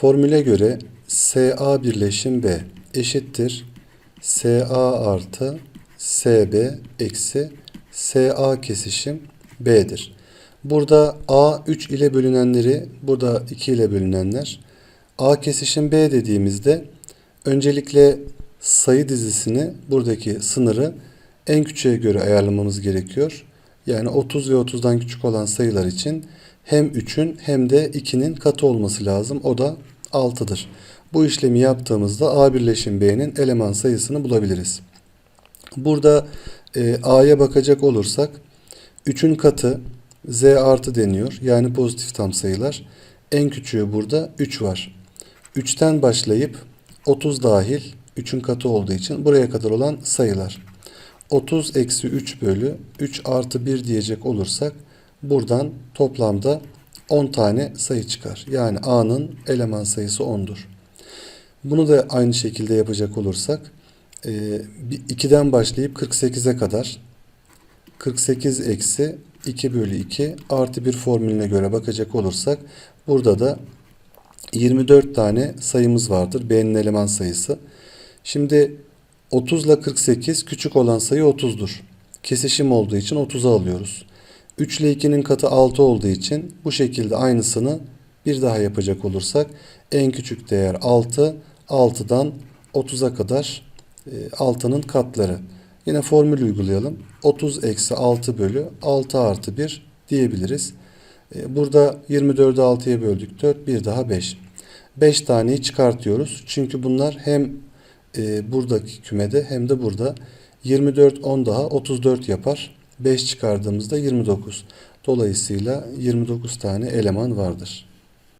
Formüle göre SA birleşim B eşittir SA artı SB eksi SA kesişim B'dir. Burada A 3 ile bölünenleri, burada 2 ile bölünenler. A kesişim B dediğimizde öncelikle sayı dizisini buradaki sınırı en küçüğe göre ayarlamamız gerekiyor. Yani 30 ve 30'dan küçük olan sayılar için hem 3'ün hem de 2'nin katı olması lazım. O da 6'dır. Bu işlemi yaptığımızda A birleşim B'nin eleman sayısını bulabiliriz. Burada e, A'ya bakacak olursak 3'ün katı Z artı deniyor. Yani pozitif tam sayılar. En küçüğü burada 3 var. 3'ten başlayıp 30 dahil 3'ün katı olduğu için buraya kadar olan sayılar. 30 eksi 3 bölü 3 artı 1 diyecek olursak buradan toplamda 10 tane sayı çıkar. Yani A'nın eleman sayısı 10'dur. Bunu da aynı şekilde yapacak olursak 2'den başlayıp 48'e kadar 48 eksi 2 bölü 2 artı 1 formülüne göre bakacak olursak burada da 24 tane sayımız vardır. B'nin eleman sayısı. Şimdi 30 ile 48 küçük olan sayı 30'dur. Kesişim olduğu için 30'a alıyoruz. 3 ile 2'nin katı 6 olduğu için bu şekilde aynısını bir daha yapacak olursak en küçük değer 6, 6'dan 30'a kadar 6'nın katları. Yine formül uygulayalım. 30 eksi 6 bölü 6 artı 1 diyebiliriz. E, Burada 24'ü 6'ya böldük 4, bir daha 5. 5 taneyi çıkartıyoruz. Çünkü bunlar hem e, buradaki kümede hem de burada 24 10 daha 34 yapar. 5 çıkardığımızda 29. Dolayısıyla 29 tane eleman vardır.